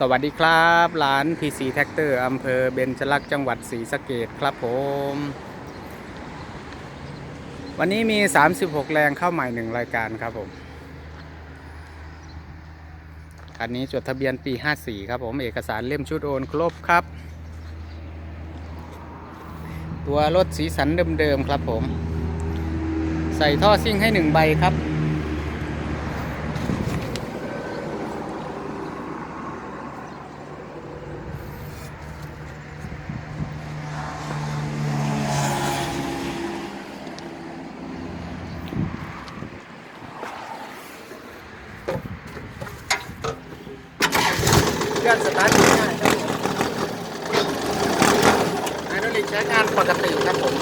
สวัสดีครับร้าน PC Tractor อำเภอเบญจลักษณ์จังหวัดศรีสะเกดครับผม วันนี้มี 36 แรงเข้าใหม่หนึ่งรายการครับผมคันนี้จดทะเบียนปี 54 ครับผมเอกสารเล่มชุดโอนครบครับ ตัวรถสีสันเดิมๆครับผม ใส่ท่อซิ่งให้หนึ่งใบครับ เครื่องสตาร์ทง่ายครับผมไฮดรอลิกใช้งานปกติครับผม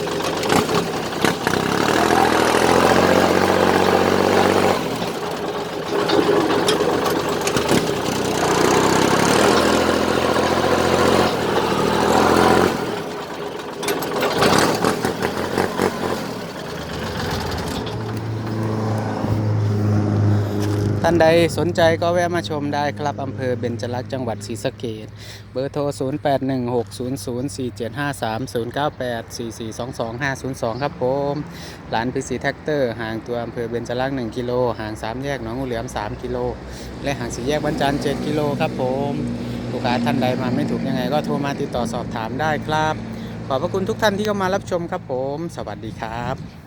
ท่านใดสนใจก็แวะมาชมได้ครับอำเภอเบญจลักษณ์จังหวัดศรีสะเกดเบอร์โทร 0816004753 0984422502 ครับผมร้านพีซีแท็กเตอร์ ห่างตัวอำเภอเบญจลักษณ์1กิโลห่าง3แยกหนองงูเหลือม 3 กิโล และห่างสี่แยกบรรจันทร์7กิโลครับผมลูกค้าท่านใดมาไม่ถูกยังไงก็โทรมาติดต่อสอบถามได้ครับ ขอบพระคุณทุกท่านที่เข้ามารับชมครับผม สวัสดีครับ